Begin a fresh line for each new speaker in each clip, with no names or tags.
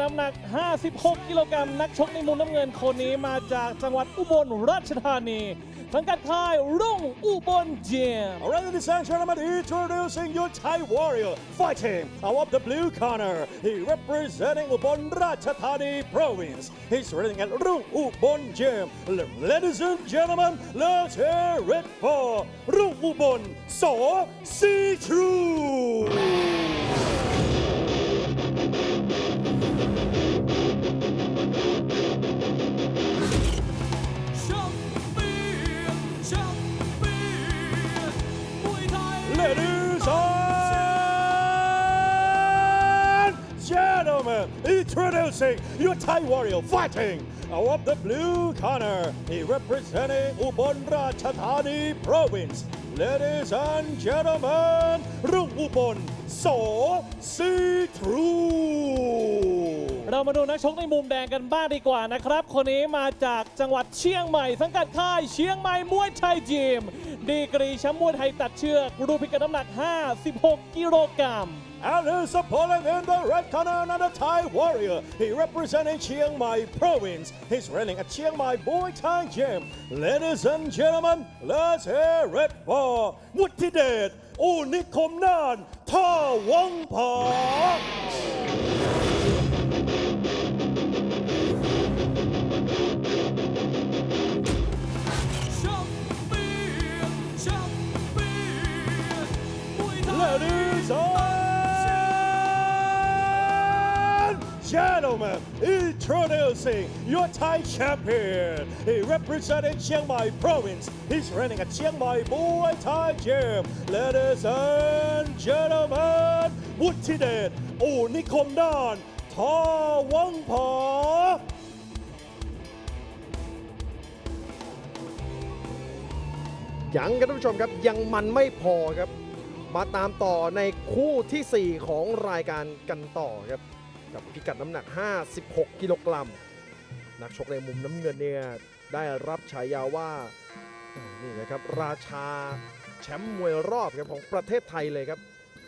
น้ำหนัก 56 กิโลกรัมนักชกในมุมน้ำเงินคนนี้มาจากจังหวัดอุบลราชธานีสังกัดค่ายรุ่งอุบลเจียม
Alright, ladies and gentlemen, introducing your Thai warrior fighting out of the blue corner. He representing Ubon Ratchathani province. He's running at Rung Ubon Gym. Ladies and gentlemen, let's hear it for Rung Ubon So See True. Introducing your Thai warrior fighting out of the blue corner. He representing Ubon Ratchathani province. Ladies and gentlemen, Rung Ubon So See Through.
เรามาดูนักชกในมุมแดงกันบ้างดีกว่านะครับ คนนี้มาจากจังหวัดเชียงใหม่ สังกัดค่ายเชียงใหม่มวยไทยยิม ดีกรีแชมป์มวยไทยตัดเชือกรุ่นพิกัดน้ำหนัก 56 กิโลกรัม
And his opponent in the red corner, another Thai warrior. He representing Chiang Mai province. He's running at Chiang Mai Boy Thai Gym. Ladies and gentlemen, let's hear it for Muttidet Unikomnan Ta Wang Pa. Gentlemen, introducing your Thai champion. He representing Chiang Mai province. He's running at Chiang Mai Muay Thai Gym. Ladies and gentlemen, วุฒิเดชอุนิคมด้านทอวังผา
ยังกันท่านผู้ชมครับยังมันไม่พอครับ มาตามต่อในคู่ที่ 4 ของรายการกันต่อครับ กับพิกัดน้ำหนัก 56 กิโลกรัม นักชกในมุมน้ำเงินเนี่ยได้รับฉายาว่าอ่านี่นะครับราชาแชมป์มวยรอบครับของประเทศไทยเลยครับ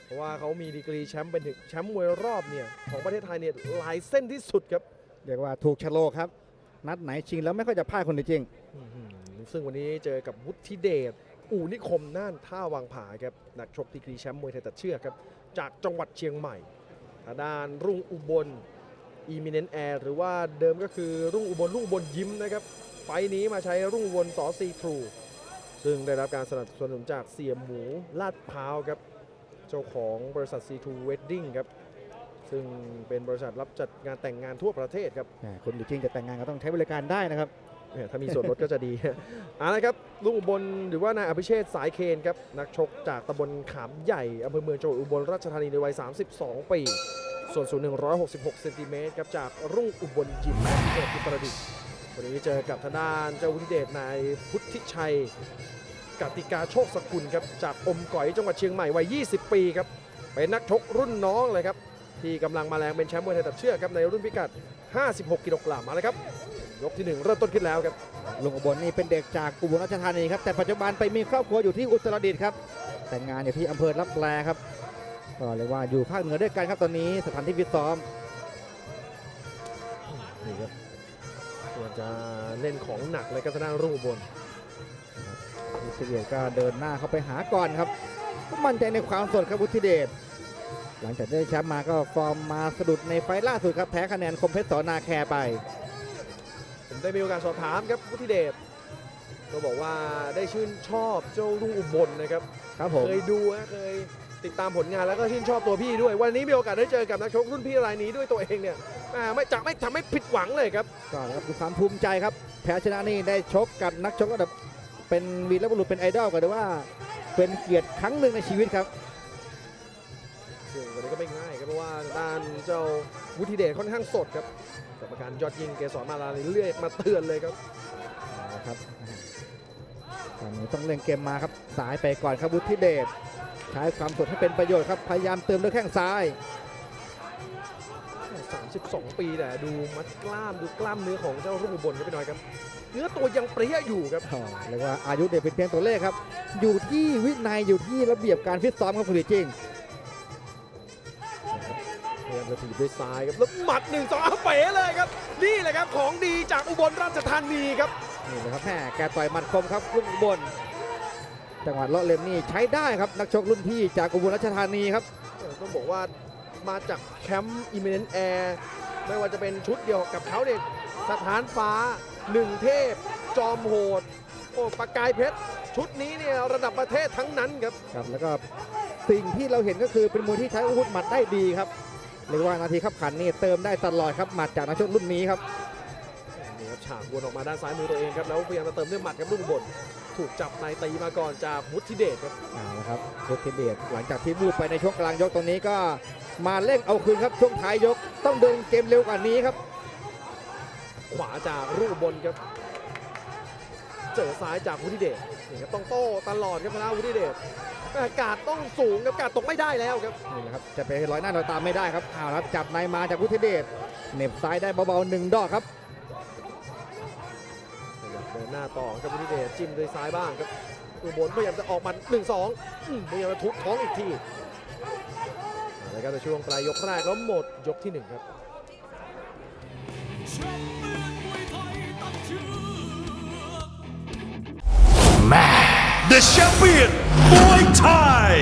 เพราะว่าเขามีดีกรีแชมป์เป็นถึงแชมป์มวยรอบเนี่ยของประเทศไทยเนี่ยหลายเส้นที่สุดครับ
เรียกว่าถูกชะโลกครับ นัดไหนชิงแล้วไม่ค่อยจะพลาดคนจริง
อื้อหือซึ่งวันนี้เจอกับวุฒิเดชอู่นิคมน่านท่าวังผาครับนักชกดีกรีแชมป์มวยไทยตัดเชือกครับจากจังหวัดเชียงใหม่ ทางด้านรุ่งอุบลอีมิเนนแอร์หรือว่าเดิมก็คือรุ่งอุบลรุ่งอุบลยิ้มนะครับ ไฟนี้มาใช้รุ่งอุบลสอซีทรูซึ่งได้รับการสนับสนุนจากเสียหมูลาดพร้าวครับ เจ้าของบริษัท C2 Wedding ครับ ซึ่งเป็นบริษัทรับจัดงานแต่งงานทั่วประเทศครับ
ๆแหมคนจริงจะแต่งงานก็ต้องใช้บริการได้นะครับ
ถ้ามีส่วนลดก็จะดีเอาละครับลุงอุบลหรือว่านายอภิเชษสายเคนครับนักชกจากตำบลขามใหญ่อำเภอเมืองจังหวัดอุบลราชธานีในวัย 32 ปี ส่วนสูง 166 เซนติเมตรครับจากรุ่งอุบลยิมเกิดที่ประดิษฐ์วันนี้เจอกับทางด้านเจ้าวุฒิเดชนายพุทธิชัยกติกาโชคสกุลครับจากอมก๋อยจังหวัดเชียงใหม่วัย 20 ปีครับเป็นนักชกรุ่นน้องเลยครับที่กำลังมาแรงเป็นแชมป์มวยไทยตัดเชือกครับในรุ่นพิกัด 56 กิโลกรัมมาเลยครับ ยกที่หนึ่งเริ่มต้นขึ้นแล้วครับ
ลุงอุบลนี่เป็นเด็กจากอุบลราชธานีครับแต่ปัจจุบันไปมีครอบครัวอยู่ที่อุตรดิตถ์ครับ แต่งงานอยู่ที่อำเภอรับแลครับก็เรียกว่าอยู่ภาคเหนือด้วยกันครับตอนนี้สถานที่ฟิตซ้อม
นี่ครับควรจะเล่นของหนักเลยครับทางด้านรุ่งอุบล
วุฒิเดชก็เดินหน้าเข้าไปหาก่อนครับก็มั่นใจในความสดครับวุฒิเดชหลังจากได้แชมป์มาก็ฟอร์มมาสะดุดในไฟล์ล่าสุดครับแพ้คะแนนคมเพชรสอนาแคร์ไป
ผม ได้มีโอกาสสอบถามครับวุฒิเดชก็บอกว่าได้ชื่นชอบเจ้ารุ่งอุบลนะครับ
ครับผม
เคยดูนะเคยติดตามผลงานแล้วก็ชื่นชอบตัวพี่ด้วย วันนี้มีโอกาสได้เจอกับนักชกรุ่นพี่รายนี้ด้วยตัวเองเนี่ยแหม่ไม่จะไม่ทำให้ผิดหวังเลยครับ
ก็นะครับดูความภูมิใจครับแพ้ชนะนี่ได้ชกกับนักชกระดับเป็นวีรบุรุษเป็นไอดอลก็ได้ว่าเป็นเกียรติครั้งหนึ่งในชีวิตครับ
ด้านเจ้าวุฒิเดชค่อนข้างสดครับกรรมการยอดยิงเกสรมาลานี่เรื่อยมาเตือนเลยครับ
นะครับตอนนี้ต้องเล่นเกมมาครับสายไปก่อนครับวุฒิเดชใช้ความสดให้เป็นประโยชน์ครับ พยายามเติมด้วยแข้งซ้าย
ส32 ปีแต่ดูมัดกล้ามดูกล้ามเนื้อของเจ้ารุ่งอุบลครับพี่น้อยครับ เนื้อตัวยังเปรี้ยอยู่ครับ
อ๋อเรียกว่าอายุเด็กเป็นเพียงตัวเลขครับ อยู่ที่วินัยอยู่ที่ระเบียบการฟิตซ้อมครับคุณหลีจริง
พยายามจะถีบด้วยซ้ายครับแล้วหมัดหนึ่งสองเอาเป๋เลยครับ นี่แหละครับของดีจากอุบลราชธานีครับ
นี่นะครับแม่แกต่อยหมัดคมครับรุ่นอุบลจังหวัดเลาะเล็มนี่ใช้ได้ครับนักชกรุ่นพี่จากอุบลราชธานีครับ
เออต้องบอกว่ามาจากแคมป์อิมเนนแอร์ไม่ว่าจะเป็นชุดเดียวกับเขาเด็กสถานฟ้าหนึ่งเทพ จอมโหดโอ้ประกายเพชร ชุดนี้เนี่ยระดับประเทศทั้งนั้นครับ
ครับแล้วก็สิ่งที่เราเห็นก็คือเป็นมวยที่ใช้อาวุธหมัดได้ดีครับ เรียกว่านาทีขับขันนี่เติมได้ตลอดครับหมัดจากนักชกรุ่นนี้ครับ
นี่ครับฉากวนออกมาด้านซ้ายมือตัวเองครับแล้วพยายามจะเติมด้วยหมัดครับลูกบนถูกจับในตีมาก่อนจากวุฒิเดชครับ
เอาละครับพุทธิเดชหลังจากที่บูบไปในช่วงกลางยกตรงนี้ก็มาเร่งเอาคืนครับช่วงท้ายยกต้องเดินเกมเร็วกว่านี้ครับ
ขวาจากลูกบนครับ เจอซ้ายจากวุฒิเดชนี่ครับต้องโต้ตลอดครับพนะวุฒิเดชแต่ กาดต้องสูงครับกาดตกไม่ได้แล้วครับ
นี่แหละครับจะไปร้อยหน้าร้อยตามไม่ได้ครับเอาละครับจับในมาจากพุทธิเดชเหน็บซ้ายได้เบาๆหนึ่งดอกครับ
พยายามเดินหน้าต่อครับวุฒิเดชจิ้มด้วยซ้ายบ้างครับอุบลพยายามจะออกมา1 2อืมพยายามจะทุบท้องอีกทีเอาละครับในช่วงปลายยกแรกแล้วหมดยกที่หนึ่งครับ
The champion Muay Thai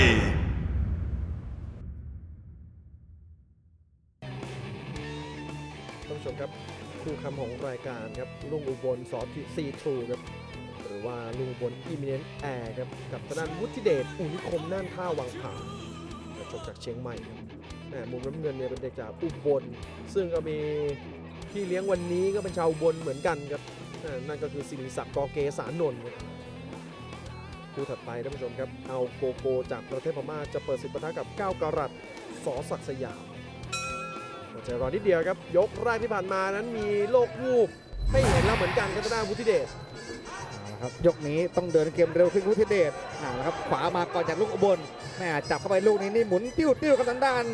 ท่านผู้ชมครับคู่คำของรายการครับลุงอุบลสอทีซีทรูครับหรือว่าลุงอุบลอิมเนนแอร์ครับกับทางด้านวุฒิเดชอุนิคมน่านท่าวังผานักชกจากเชียงใหม่ครับแหมมุมน้ำเงินเนี่ยเป็นเด็กจากอุบลซึ่งก็มีพี่เลี้ยงวันนี้ก็เป็นชาวอุบลเหมือนกันครับอ่อนั่นก็คือสิริศักดิ์กอเกสานนท์ครับ คู่ถัดไปท่านผู้ชมครับเอาโกโกจากประเทศพม่าจะเปิดสิบปะทะกับก้าวกรัตสอศักสยามใจรอนิดเดียวครับ ยกแรกที่ผ่านมานั้นมีโลกวูบให้เห็นแล้วเหมือนกันครับทางด้านวุฒิเดช
เอาละครับยกนี้ต้องเดินเกมเร็วขึ้นพุทธิเดชเอาละครับขวามาก่อนจากลูกอบลแม่จับเข้าไปลูกนี้นี่หมุนติ้วติ้วกับทางด้าน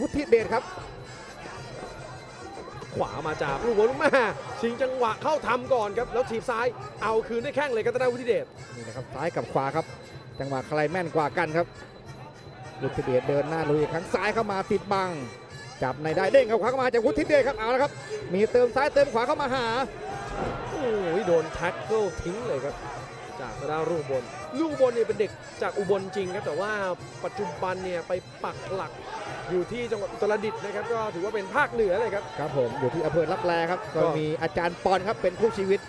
วุฒิเดชครับ
ขวามาจากลูกบอลแม่ชิงจังหวะเข้าทำก่อนครับแล้วถีบซ้ายเอาคืนด้วยแข้งเลยครับทางด้านวุฒิเดช
นี่นะครับซ้ายกับขวาครับ จังหวะใครแม่นกว่ากันครับวุฒิเดชเดินหน้าลุยอีกครั้งซ้ายเข้ามาติดบัง จับในได้เด้งเข้าขวาเข้ามาจากวุฒิเดชครับเอาละครับ มีเติมซ้ายเติมขวาเข้ามาหา
โอ้ยโดนแท็กเกิลทิ้งเลยครับจากทางด้านลูกบอลลูกบอลเนี่ยเป็นเด็กจากอุบลจริงครับแต่ว่าปัจจุบันเนี่ยไปปักหลัก อยู่ที่จังหวัดอุตรดิตถ์นะครับก็ถือว่าเป็นภาคเหนือเลยครับ
ครับผมอยู่ที่อำเภอรับแลครับ
ก็
ก็มีอาจารย์ปอนครับเป็นคู่ชีวิต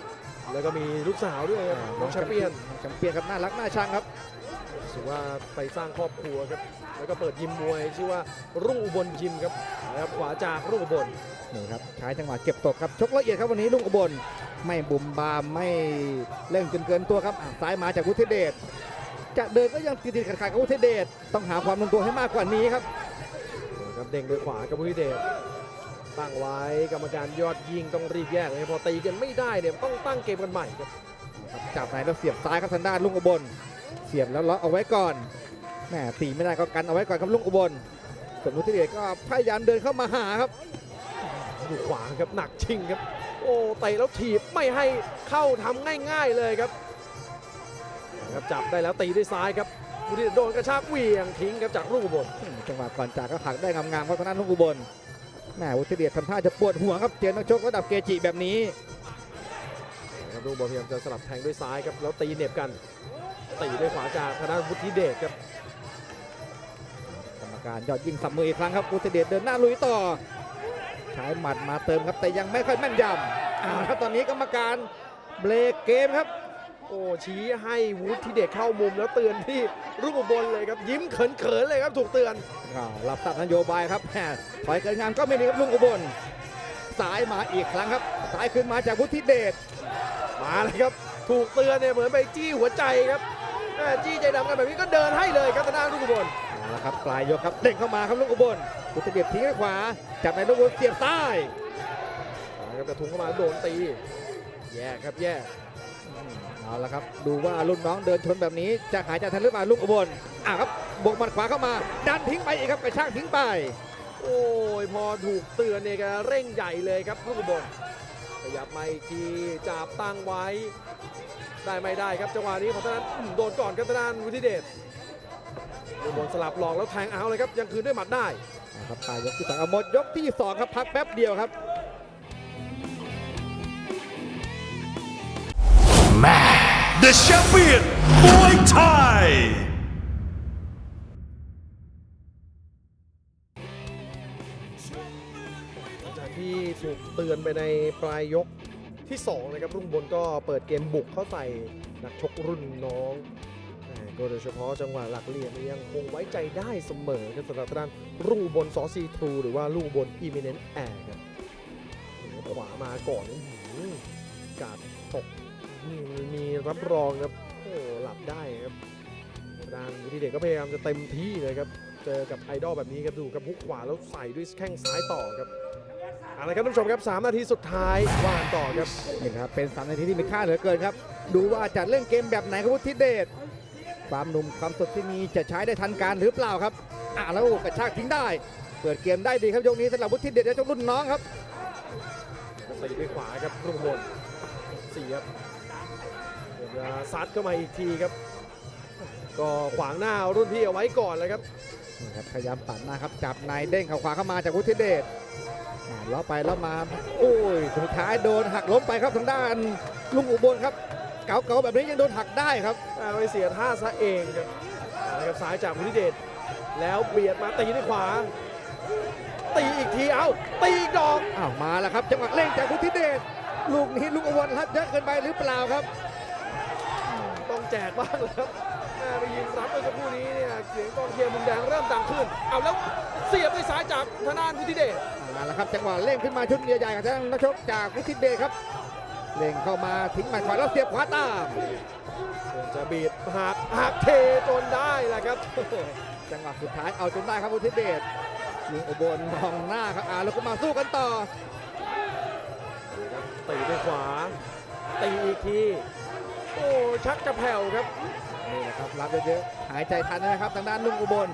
แล้วก็มีลูกสาวด้วยครับน้องแชมเปี้ยน
น้องแชมเปี้ยนครับน่ารักน่าชังครับ
ถือว่าไปสร้างครอบครัวครับแล้วก็เปิดยิมมวยชื่อว่ารุ่งอุบลยิมครับนะครับขวาจากรุ่งอุบล
นี่ครับใช้จังหวะเก็บตกครับชกละเอียดครับวันนี้ลุงอุบลไม่บุมบามไม่เร่งจนเกินตัวครับอะซ้ายมาจากวุฒิเดชจะเดินก็ยังติดๆขัดๆกับวุฒิเดชต้องหาความลงตัวให้มากกว่านี้ครับ
นะ ครับเด้งด้วยขวากับวุฒิเดชตั้งไว้กรรมการยอดยิงต้องรีบแยกเลยพอตีกันไม่ได้เนี่ยต้องตั้งเกมกันใหม่ครับ
ครับจับในแล้วเสียบซ้ายครับทางด้านลุงอุบล เสียบแล้วล็อกเอาไว้ก่อนแหมตีไม่ได้ก็กันเอาไว้ก่อนครับลุงอุบลส่วนวุฒิเดชก็พยายามเดินเข้ามาหาครับ
ดูขวาครับหนักชิงครับ โอ้เตะแล้วถีบไม่ให้เข้าทำง่าย ๆเลยครับนะครับจับได้แล้วตีด้วยซ้ายครับ วุฒิเดชโดนกระชากเหวี่ยงทิ้งครับจากรุ่งอุบล
จังหวะก่อนจากก็ผลักได้งามๆครับทางด้านลุงอุบลแหมวุฒิเดชทำท่าจะปวดหัวครับเจอนักชกระดับเกจิแบบนี้
นะครับรุ่งอุบลพยายามจะสลับแทงด้วยซ้ายครับแล้วตีเหน็บกันตีด้วยขวาจากทางด้านวุฒิเดชครับ
กรรมการยอดยิงสับมืออีกครั้งครับอุตรเดชเดินหน้าลุยต่อใช้หมัดมาเติมครับแต่ยังไม่ค่อยแม่นยำเอาละครับตอนนี้กรรมการเบรกเกมครับ
โอ้ชี้ให้วุฒิเดชเข้ามุมแล้วเตือนที่รุ่งอุบลเลยครับยิ้มเขินๆเลยครับถูกเตือน
อ้าวรับทราบนโยบายครับแหมถอยเกินงานก็ไม่ดีครับลุงอุบลสายมาอีกครั้งครับสายขึ้นมาจากวุฒิเดช
มาเลยครับ ถูกเตือนเนี่ยเหมือนไปจี้หัวใจครับแม่จี้ใจดำกันแบบนี้ก็เดินให้เลยครับทางด้านรุ่งอุบล
เอาละครับปลายยกครับเด้งเข้ามาครับลุงอุบลวุฒิเดชทิ้งด้วยขวาจับในลุงอุบลเสียบใต้
นะครับกระทุงเข้ามาโดนตี แย่ครับแย่
เอาละครับดูว่ารุ่นน้องเดินชนแบบนี้จะหายใจทันหรือเปล่าลุงอุบลอะครับบวกหมัดขวาเข้ามาดันทิ้งไปอีกครับกระชากทิ้งไป
โอ้ยพอถูกเตือนเนี่ยแกเร่งใหญ่เลยครับลูกอุบลขยับมาอีกทีจับตั้งไว้ ได้ไม่ได้ครับจังหวะนี้ของทางด้านโดนก่อนครับทางด้านวุฒิเดชลูกอุบลสลับหลอกแล้วแทงเอาเลยครับยังคืนด้วยหมัดได้
นะครับปลายยกที่สองเอาหมดยกที่สองครับพักแป๊บเดียวครับ
The champion Muay Thai
หลังจากที่ถูกเตือนไปในปลายยกที่2นะครับรุ่งบนก็เปิดเกมบุกเข้าใส่นักชกรุ่นน้องก็โดยเฉพาะจังหวะหลักเหลี่ยมยังคงไว้ใจได้เสมอครับสำหรับทางด้านรุ่งบนซอซีทรูหรือว่ารุ่งบนอีเมเนนแอร์ครับขวามาก่อนอื้อหือกาด ตกอืมมีรับรองครับโอ้หลับได้ครับทางด้านวุฒิเดชก็พยายามจะเต็มที่เลยครับ เจอกับไอดอลแบบนี้ครับดูครับพุกขวาแล้วใส่ด้วยแข้งซ้ายต่อครับเอาละครับท่านผู้ชมครับ 3 นาทีสุดท้ายว่านต่อครับ
นี่ครับเป็นสามนาทีที่มีค่าเหลือเกินครับ ดูว่าจะเล่นเกมแบบไหนครับวุฒิเดชความหนุ่มความสดที่มีจะใช้ได้ทันการหรือเปล่าครับอ่าแล้วกระชากทิ้งได้ เปิดเกมได้ดีครับยกนี้สำหรับวุฒิเดชและเจ้ารุ่นน้องครับ
ตีด้วยขวาครับรุ่งบนสี่ครับเดี๋ยว จะซัดเข้ามาอีกทีครับ ก็ขวางหน้ารุ่นพี่เอาไว้ก่อนเลยครับ
นี่ครับพยายามปัดหน้าครับจับในเด้งเข่าขวาเข้ามาจากวุฒิเดชอ่าล้อไปแล้วมาโอ้ยสุดท้ายโดนหักล้มไปครับทางด้านลุงอุบลครับ เก๋าๆแบบนี้ยังโดนหักได้ครับ
อ่าไปเสียท่าซะเองครับเอาละครับซ้ายจากวุฒิเดชแล้วเบียดมาตีด้วยขวา ตีอีกทีเอ้าตีอีกดอก
อ้าวมาแล้วครับจังหวะเร่งจากวุฒิเดชลูกนี้ลุงอุบลรับเยอะเกินไปหรือเปล่าครับ
ต้อง แจกบ้างแล้วแม่ไปยิงซ้ำเมื่อสักครู่นี้เนี่ยเสียงกองเชียร์มุมแดงเริ่มดังขึ้น เอาแล้วเสียบด้วยซ้ายจากธนานวุฒิเดช
มาแล้วครับจังหวะเร่งขึ้นมาชุดใหญ่ๆกับทางนักชกจากวุฒิเดชครับเร่งเข้ามาทิ้งหมัดขวาแล้วเสียบขวาตาม
จะบีบหักหักเทจนได้แหละครับ
จังหวะสุดท้ายเอาจนได้ครับวุฒิเดชลุงอุบลมองหน้าครับอ่าแล้วก็มาสู้กันต่อ
ตีด้วยขวาตีอีกที โอ้ชักจะแผ่วครับ
นี่แหละครับรับเยอะๆหายใจทันนะครับทางด้านลุงอุบล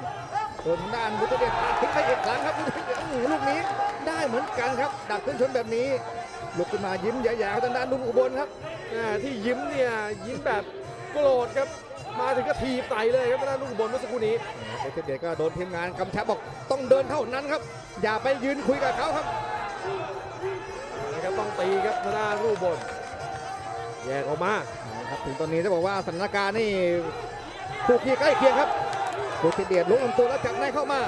ส่วนทางด้านวุฒิเดชตัดทิ้งไปอีกครั้งครับวุฒิเดชอื้อลูกนี้ได้เหมือนกันครับ ดักขึ้นชนแบบนี้ลุกขึ้นมายิ้มแย่ๆทางด้านลุงอุบลครับ
แม่ที่ยิ้มเนี่ยยิ้มแบบโกรธครับมาถึงก็ถีบไตเลยครับทางด้านลูกบอลเมื่อสักครู่นี้
วุฒิเดชก็โดนทีมงานกำชับบอกต้องเดินเท่านั้นครับ อย่าไปยืนคุยกับเขาครับ
นะครับต้องตีครับทางด้านลูกบอลแยกออกมา
ครับถึงตอนนี้จะบอกว่าสถานการณ์นี่คู่ขี้ใกล้เคียงครับวุฒิเดชลุกลำตัวแล้วจับในเข้ามา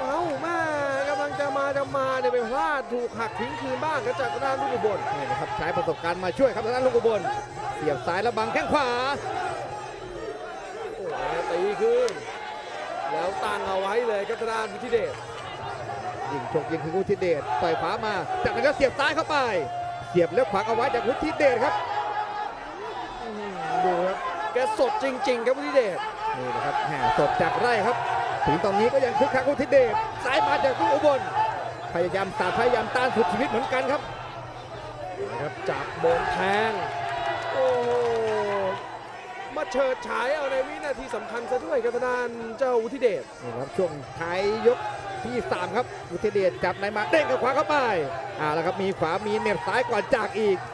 เอ้าแม่กำลังจะมาจะมาเนี่ยไปพลาดถูกหักทิ้งคืนบ้างครับจากทางด้านลูกบอล
นี่นะครับใช้ประสบการณ์มาช่วยครับทางด้านลูกอุบลเสียบซ้ายแล้วบังแข้งขวา
โอ้ยตีขึ้นแล้วตั้งเอาไว้เลยครับทางด้านวุฒิเดช
ยิงชกยิงคือวุฒิเดชต่อยขวามาจากนั้นก็เสียบซ้ายเข้าไป เสียบแล้วขวางเอาไว้จากวุฒิเดชครับ
สดจริง ๆ ครับวุฒิเดช
นี่นะครับแห่สดจากไร่ครับ ถึงตอนนี้ก็ยังคึกคักวุฒิเดชซ้ายมาจากลูกอุบลพยายามสาดพยายามต้านสุดชีวิตเหมือนกันครับ
นะครับจับบนแทงโอ้โหมาเฉิดฉายเอาในวินาทีสำคัญซะด้วยครับทางด้านเจ้าวุฒิเดช
นี่ครับช่วงท้ายยกที่สามครับวุฒิเดชจับในมาเด้งกับขวาเข้าไปอ่าแล้วครับมีขวามีเหน็บซ้ายก่อนจากอีก
อ่านะครับเ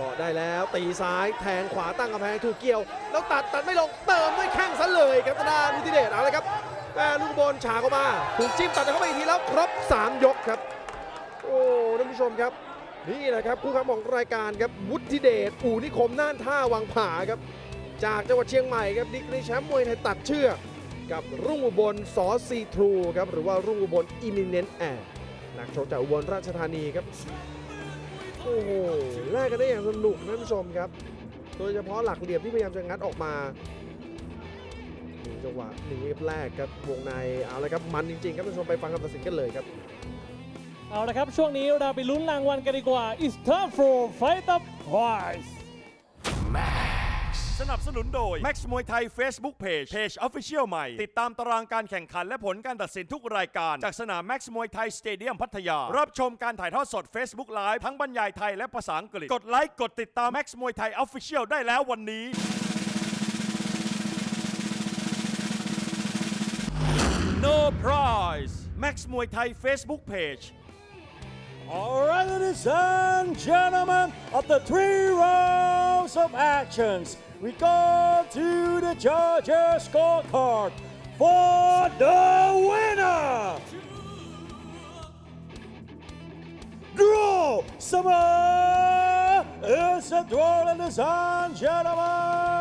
กาะได้แล้วตีซ้ายแทงขวาตั้งกำแพงถูกเกี่ยว แล้วตัดตัดไม่ลงเติมด้วยแข้งซะเลยครับทางด้านวุฒิเดชเอาเลยครับแม่ลูกบอลฉาเข้ามาถูกจิ้มตัดเข้าไปอีกทีแล้วครบ 3 ยกครับ โอ้ท่านผู้ชมครับ นี่แหละครับคู่ค้ำของรายการครับวุฒิเดชอู่นิคมน่านท่าวังผาครับ จากจังหวัดเชียงใหม่ครับดีกรีแชมป์มวยไทยตัดเชือกกับรุ่งอุบลสอซีทรูครับหรือว่ารุ่งอุบลอิมิเนนแอร์นักชกจากอุบลราชธานีครับ โอ้โหแลกกันได้อย่างสนุกนะท่านผู้ชมครับ โดยเฉพาะหลักเหลี่ยมที่พยายามจะงัดออกมาหนึ่งจังหวะหนึ่งเวฟแรกครับวงในเอาละครับมันจริงๆครับท่านผู้ชมไปฟังคำตัดสินกันเลยครับ
เอาละครับ ช่วงนี้เราไปลุ้นรางวัลกันดีกว่า It's time for Fight the Prize
สนับสนุนโดย Max มวยไทย Facebook Page Page Official ใหม่ ติดตามตารางการแข่งขันและผลการตัดสินทุกรายการ จากสนาม Max มวยไทยสเตเดียมพัทยา รับชมการถ่ายทอดสด Facebook Live ทั้งบรรยายไทยและภาษาอังกฤษ กดไลค์กดติดตาม Max มวยไทย Official ได้แล้ววันนี้ no prize Max Muay Thai Facebook page All right, ladies and gentlemen, after three rounds of actions, we go to the judges' scorecard for the winner. Draw! Summer is a draw, ladies and gentlemen.